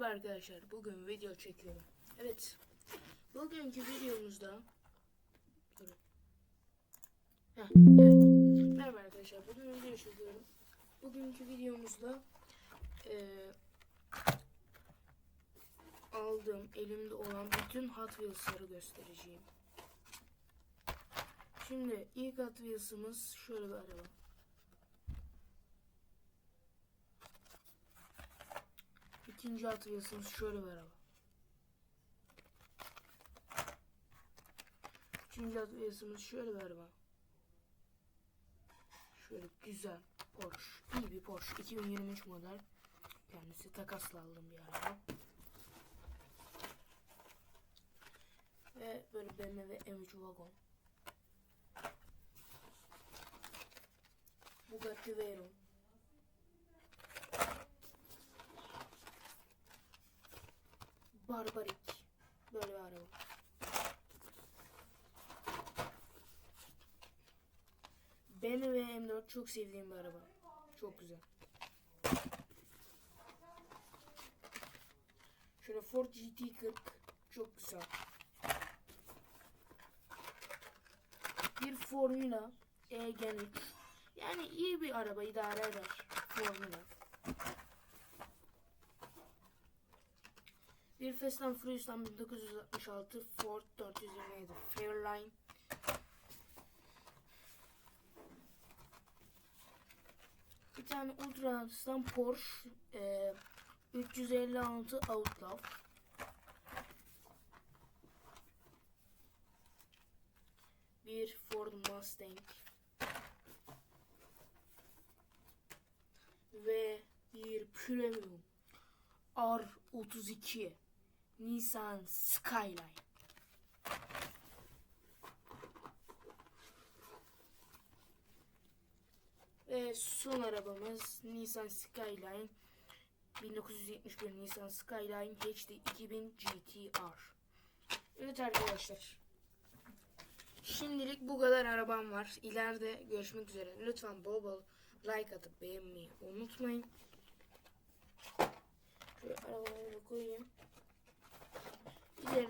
Merhaba arkadaşlar. Bugün video çekiyorum. Evet. Bugünkü videomuzda Durun. Evet. Merhaba arkadaşlar. Bugün video çekiyorum. Bugünkü videomuzda eee aldığım elimde olan bütün Hot Wheels'ları göstereceğim. Şimdi ilk Hot Wheels'ımız şöyle bir araba. İkinci Wheels'ımız şöyle bir araba. Üçüncü Wheels'ımız şöyle bir araba. Şöyle güzel Porsche. iyi bir Porsche. 2023 model. Kendisi takasla aldım bir araba. Ve böyle BMW M3 wagon. Bugatti Veyron. Barbarik. Böyle bir araba. BMW M4 çok sevdiğim bir araba. Çok güzel. Şöyle Ford GT40 çok güzel. Bir Formula Egen 3. Yani iyi bir araba idare eder. Formula. Bir Fast and Furious'tan 1966 Ford 427 Fairline. Bir tane Ultra'dan Porsche e, 356 Outlaw. Bir Ford Mustang. Ve bir Premium R32 Nissan Skyline. Ve son arabamız Nissan Skyline 1971 Nissan Skyline HD 2000 GTR. Evet arkadaşlar. Şimdilik bu kadar arabam var. İleride görüşmek üzere. Lütfen bol bol like atıp beğenmeyi unutmayın. Şöyle arabaları da koyayım. İleride